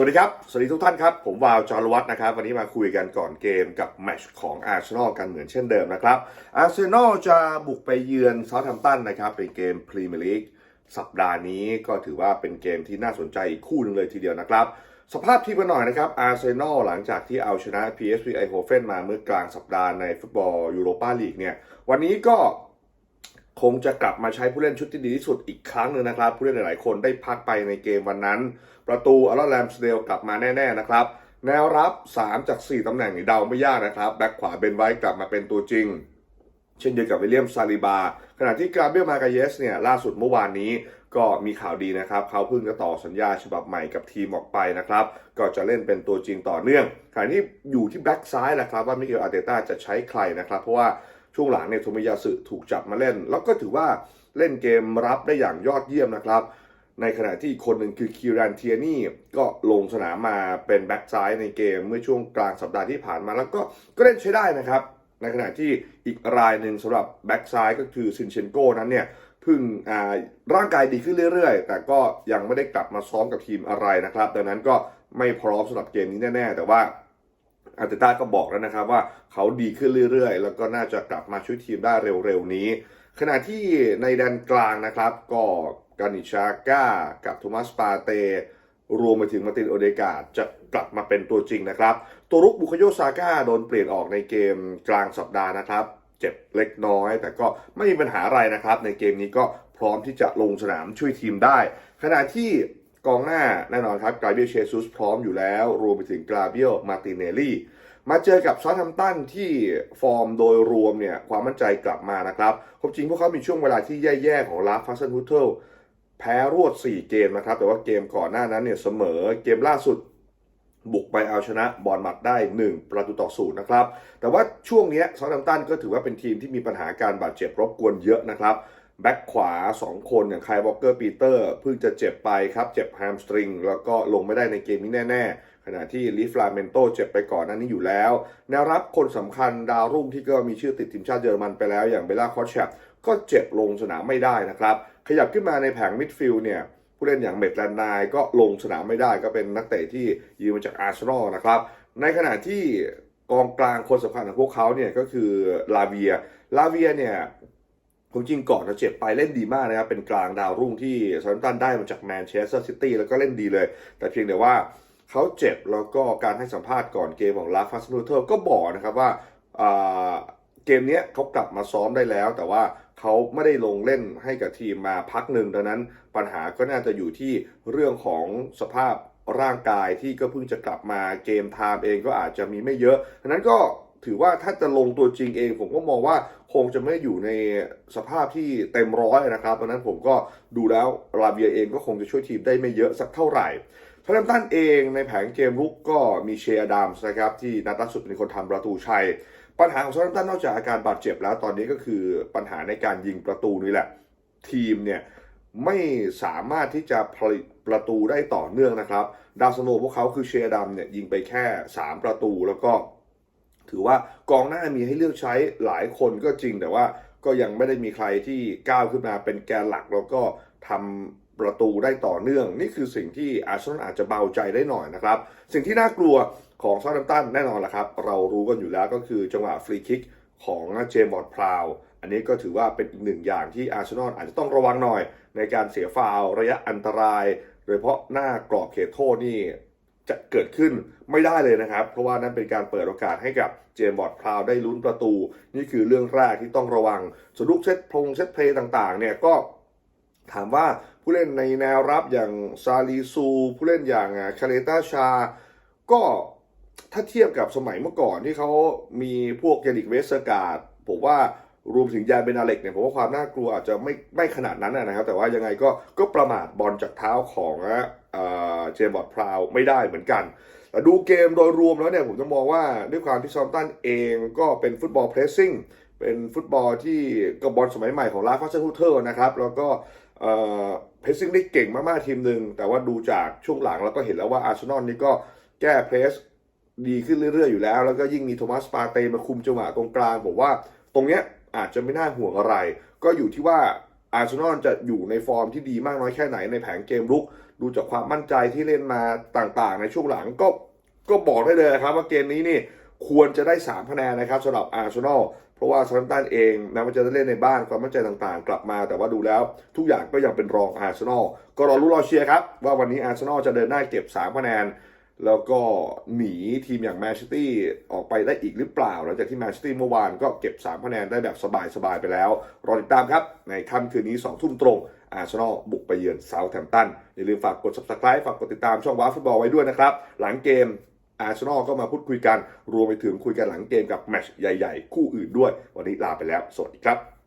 สวัสดีครับ สวัสดีทุกท่านครับ ผมวาวจอรวัตนะครับ วันนี้มาคุยกันก่อนเกมกับแมตช์ของอาร์เซนอลกันเหมือนเช่นเดิมนะครับอาร์เซนอลจะบุกไปเยือนเซาท์แฮมป์ตันนะครับเป็นเกมพรีเมียร์ลีกสัปดาห์นี้ก็ถือว่าเป็นเกมที่น่าสนใจคู่หนึ่งเลยทีเดียวนะครับ สภาพทีมกันหน่อยนะครับอาร์เซนอลหลังจากที่เอาชนะ PSV Eindhoven มาเมื่อกลางสัปดาห์ในฟุตบอลยูโรปาลีกเนี่ยวันนี้ก็ คงจะกลับมาใช้ผู้เล่นชุดที่ดีที่สุดอีกครั้งหนึ่งนะครับ ผู้เล่นหลายๆคนได้พักไปในเกมวันนั้น ประตูอัลแลมสเดลกลับมาแน่ๆนะครับ แนวรับ 3 จาก 4 ตำแหน่งนี่เดาไม่ยากนะครับ แบ็คขวาเบนไว้กลับมาเป็นตัวจริง เช่นเดียวกับวิลเลียมซาลิบา ขณะที่กาเบรียลมากาเยสเนี่ยล่าสุดเมื่อวานนี้ก็มีข่าวดีนะครับ เขาเพิ่งจะต่อสัญญาฉบับใหม่กับทีมออกไปนะครับ ก็จะเล่นเป็นตัวจริงต่อเนื่องขณะที่อยู่ที่แบ็กซ้ายแหละครับว่ามิเกลอาร์เตต้าจะใช้ใครนะครับ เพราะว่า ช่วงหลังเนี่ยโทมิยาสึถูกจับมาเล่น แล้วก็ถือว่าเล่นเกมรับได้อย่างยอดเยี่ยมนะครับ ในขณะที่คนหนึ่งคือคิรันเทียนี่ก็ลงสนามมาเป็นแบ็กซ้ายในเกมเมื่อช่วงกลางสัปดาห์ที่ผ่านมาแล้วก็ก็เล่นใช้ได้นะครับ ในขณะที่อีกรายหนึ่งสำหรับแบ็กซ้ายก็คือซินเชนโก้นั้นเนี่ยพิ่งอ่าร่างกายดีขึ้นเรื่อย ๆ แต่ก็ยังไม่ได้กลับมาซ้อมกับทีมอะไรนะครับ ดังนั้นก็ไม่พร้อมสำหรับเกมนี้แน่ ๆ แต่ว่า อาร์เตต้าก็บอกแล้วนะครับว่าเขาดีขึ้นเรื่อยๆ แล้วก็น่าจะกลับมาช่วยทีมได้เร็วๆนี้ ขณะที่ในแดนกลางนะครับ ก็กานิชาก้า กับโทมัสปาเต รวมไปถึงมาตินโอเดกาจะกลับมาเป็นตัวจริงนะครับ ตัวรุกบุคโยซาก้าโดนเปลี่ยนออกในเกมกลางสัปดาห์นะครับ เจ็บเล็กน้อย แต่ก็ไม่มีปัญหาอะไรนะครับ ในเกมนี้ก็พร้อมที่จะลงสนามช่วยทีมได้ ขณะที่ กองหน้าแน่นอนครับกาเบียลเชซุสพร้อมอยู่แล้ว รวมไปถึงกาเบียลมาติเนลลี่ มาเจอกับซอทแฮมตันที่ฟอร์มโดยรวมเนี่ยความมั่นใจกลับมานะครับความจริงพวกเขามีช่วงเวลาที่แย่ๆของลาฟฟัสเซนฮูเทลแพ้รวด 4 เกมนะครับ แต่ว่าเกมก่อนหน้านั้นเนี่ยเสมอเกมล่าสุดบุกไปเอาชนะบอลมัดได้ 1 ประตูต่อศูนย์นะครับ แต่ว่าช่วงนี้ซาท์แฮมตันก็ถือว่าเป็นทีมที่มีปัญหาการบาดเจ็บรบกวนเยอะนะครับ แบ็คขวา 2 คนอย่างไคลวอลเกอร์ปีเตอร์เพิ่งจะเจ็บไปครับ เจ็บแฮมสตริงแล้วก็ลงไม่ได้ในเกมนี้แน่ ๆ ขณะที่ลิฟลาเมนโตเจ็บไปก่อนหน้านี้อยู่แล้วแนวรับคนสำคัญดาวรุ่งที่ก็มีชื่อติดทีมชาติเยอรมันไปแล้วอย่างเบล่าคอชแชปก็เจ็บลงสนามไม่ได้นะครับ ขยับขึ้นมาในแผงมิดฟิลด์เนี่ยผู้เล่นอย่างเมดแลนนายก็ลงสนามไม่ได้ก็เป็นนักเตะที่ยืมมาจากอาร์เซนอลนะครับ ในขณะที่กองกลางคนสำคัญของพวกเขาเนี่ยก็คือลาเวียลาเวียเนี่ย ผมจริงก่อนจะเจ็บไปเล่นดีมากนะครับ เป็นกลางดาวรุ่งที่ซาร์ตันได้มาจากแมนเชสเตอร์ซิตี้แล้วก็เล่นดีเลย แต่เพียงแต่ว่าเขาเจ็บแล้วก็การให้สัมภาษณ์ก่อนเกมของลาฟัสนูเทลก็บอกนะครับว่าเกมนี้เขากลับมาซ้อมได้แล้ว แต่ว่าเขาไม่ได้ลงเล่นให้กับทีมมาพักหนึ่งดังนั้นปัญหาก็น่าจะอยู่ที่เรื่องของสภาพร่างกายที่ก็เพิ่งจะกลับมาเกมไทม์เองก็อาจจะมีไม่เยอะดังนั้นก็ ถือว่าถ้าจะลงตัวจริงเอง ผมก็มองว่าคงจะไม่อยู่ในสภาพที่เต็มร้อยนะครับดังนั้นผมก็ดูแล้วลาเบียเองก็คงจะช่วยทีมได้ไม่เยอะสักเท่าไหร่ทารัมตันเองในแผงเกมรุกก็มีเชียร์ดามส์นะครับที่นัดล่าสุดเป็นคนทำประตูชัย ปัญหาของซาร์ตันนอกจากอาการบาดเจ็บแล้วตอนนี้ก็คือปัญหาในการยิงประตูนี่แหละ ทีมเนี่ยไม่สามารถที่จะผลิตประตูได้ต่อเนื่องนะครับ ดาวสโนพวกเขาคือเชียร์ดัมเนี่ยยิงไปแค่ 3 ประตูแล้วก็ ถือว่ากองหน้ามีให้เลือกใช้หลายคนก็จริงแต่ว่าก็ยังไม่ได้มีใครที่ก้าวขึ้นมาเป็นแกนหลักแล้วก็ทำประตูได้ต่อเนื่อง นี่คือสิ่งที่อาร์เซนอลอาจจะเบาใจได้หน่อยนะครับ สิ่งที่น่ากลัวของซาร์ตันแน่นอนละครับ เรารู้กันอยู่แล้วก็คือจังหวะฟรีคิกของเจมส์บอร์ดพราวอันนี้ก็ถือว่าเป็นอีกหนึ่งอย่างที่อาร์เซนอลอาจจะต้องระวังหน่อย ในการเสียฟาวระยะอันตราย โดยเฉพาะหน้ากรอบเขตโทษนี่ จะเกิดขึ้นไม่ได้เลยนะครับ เพราะว่านั่นเป็นการเปิดโอกาสให้กับเจมส์บอร์ดพราวได้ลุ้นประตู นี่คือเรื่องแรกที่ต้องระวังส่วนลูกเซตพงเซตเพลย์ต่างๆ เนี่ยก็ถามว่าผู้เล่นในแนวรับอย่างซาลีซู ผู้เล่นอย่างคาเลต้าชา ก็ถ้าเทียบกับสมัยเมื่อก่อนที่เขามีพวกเยลิกเวสการ์ดผมว่ารวมถึงยานเบนาเล็กเนี่ยผมว่าความน่ากลัวอาจจะไม่ไม่ขนาดนั้นนะครับ แต่ว่ายังไงก็ก็ประมาทบอลจากเท้าของ เจมส์บอร์ดพราวไม่ได้เหมือนกัน แต่ดูเกมโดยรวมแล้วเนี่ยผมจะมองว่าด้วยความที่ซอมตันเองก็เป็นฟุตบอลเพรสซิ่งเป็นฟุตบอลที่กบอลสมัยใหม่ของลาฟาเซนฮูเทอร์นะครับ แล้วก็เพรสซิ่งได้เก่งมาก ๆ ทีมหนึ่งแต่ว่าดูจากช่วงหลังเราก็เห็นแล้วว่าอาร์เซนอลนี่ก็แก้เพรสดีขึ้นเรื่อย ๆ อยู่แล้ว แล้วก็ยิ่งมีโทมัสปาเตมาคุมจังหวะตรงกลางผมว่าตรงเนี้ยอาจจะไม่น่าห่วงอะไร ก็อยู่ที่ว่า อาร์เซนอลจะอยู่ในฟอร์มที่ดีมากน้อยแค่ไหนในแผงเกมรุก ดูจากความมั่นใจที่เล่นมาต่างๆ ในช่วงหลังก็ก็บอกได้เลยครับว่าเกมนี้นี่ควรจะได้3คะแนนนะครับสำหรับอาร์เซนอลเพราะว่าซาร์ตันเองแม้ว่าจะได้เล่นในบ้านความมั่นใจต่างๆ กลับมาแต่ว่าดูแล้วทุกอย่างก็ยังเป็นรองอาร์เซนอลก็รอรู้รอเชียร์ครับว่าวันนี้อาร์เซนอลจะเดินหน้าเก็บ3คะแนน แล้วก็หนีทีมอย่างแมนเชสเตอร์ออกไปได้อีกหรือเปล่า หลังจากที่แมนเชสเตอร์เมื่อวานก็เก็บ 3 คะแนนได้แบบสบายๆไปแล้ว รอติดตามครับ ในค่ำคืนนี้ 2 ทุ่มตรง อาร์เซนอลบุกไปเยือนเซาท์แฮมป์ตัน อย่าลืมฝากกด subscribe ฝากกดติดตามช่องว้าฟุตบอลไว้ด้วยนะครับ หลังเกมอาร์เซนอลก็มาพูดคุยกัน รวมไปถึงคุยกันหลังเกมกับแมตช์ใหญ่ ๆ คู่อื่นด้วย วันนี้ลาไปแล้ว สวัสดีครับ